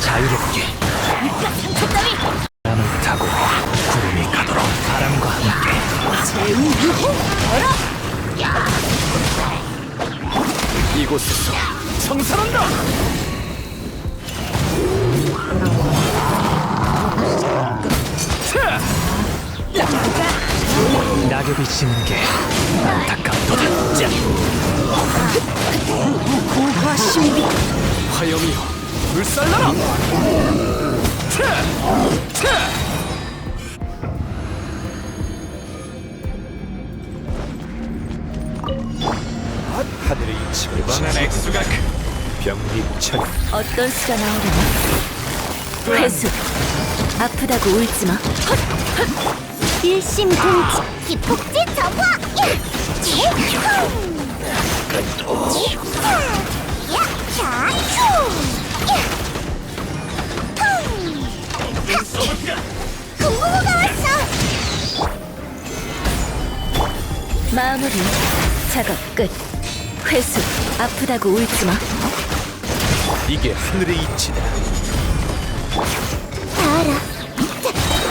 자유롭게. 바람을 타고 구름이 가도록 바람과 함께. 이곳에서 성사한다 낙엽이 지는 게 안타깝도다. 자, 고화 신비 화염이여 불살라라! 차! 차! 하늘의 이침을 이번엔 액수가 크 병리천 어떤 수가 나오려나? 회수. 아프다고 울지 마 일심동체 군부가 왔어 마무리. 작업 끝. 회수. 아프다고 울지마. 이게 하늘의 이치다 다. 알아.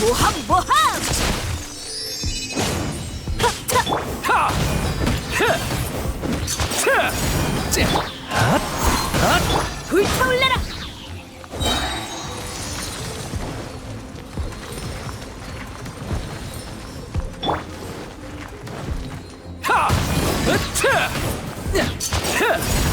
모함 모함 하! Huh! Huh!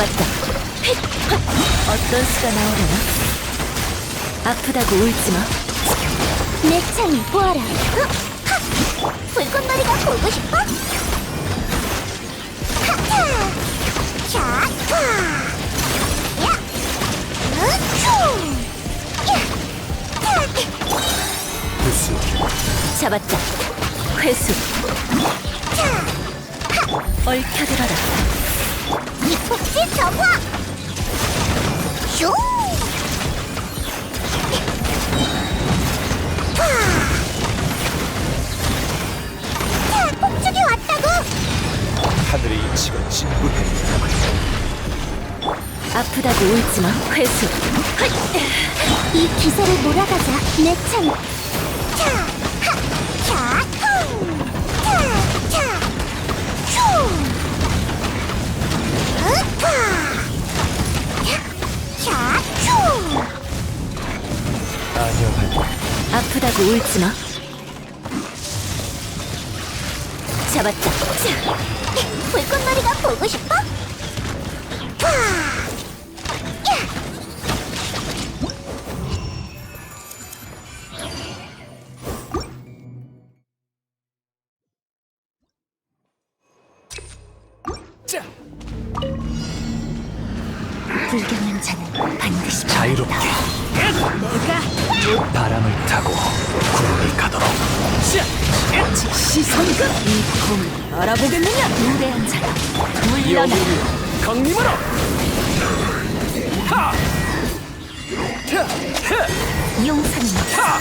헛! 어떤 수가 나오려나? 아프다고 울지 마. 내 창을 보아라. 불꽃놀이가 보고 싶어? 야. 으. 야. 구수. 잡았다. 회수. 얽혀들어라 기폭제 정화. 슝. 하. 자, 폭죽이 왔다고. 하늘의 이치가 진군했다 아프다고 울지 마 회수 헛! 이 기세를 몰아가자 내 창. 차, 하, 차, 아프다고 울지 마. 잡았다. 자, 불꽃놀이가 보고 싶어? 불경한 자는 반드시 자유롭게. 내가 바람을 타고 구름이 가도록 시선급 이 검을 알아보겠느냐 무례한 자라 물러나 강림하라 하! 하! 하! 용사님 하!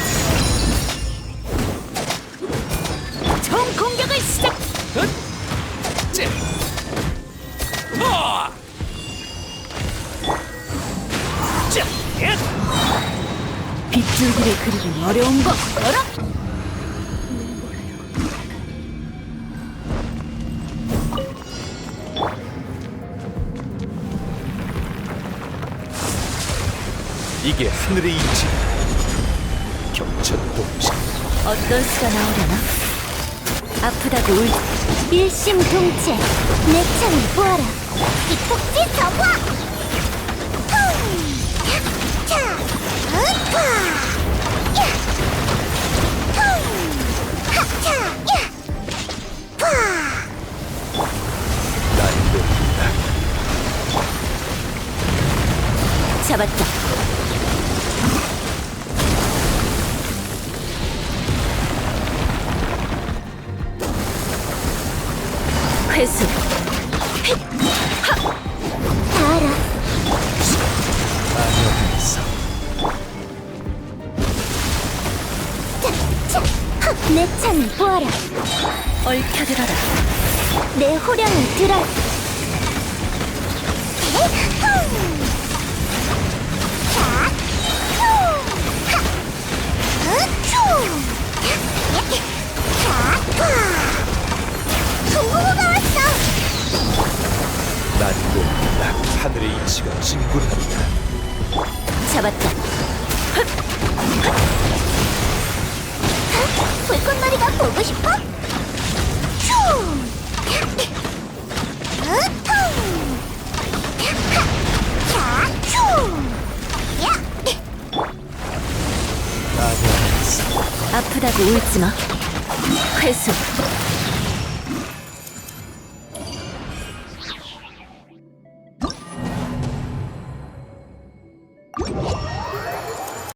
그리긴 어려운 법 알아? 이게 하늘의 이치다. 경천동식 어떤 수가 나오려나? 아프다고 울 일심동체 내 창을 보아라 이 폭지 접화 잡았다. 회수. 다 알아 내 창을 보아라. 얽혀들어라. 내 호령을 들어 동고가 왔어. 난동이다. 하늘의 이치가 진군한다. 잡았다 불꽃놀이가 보고 싶어? 아프다고 울지 마. 회수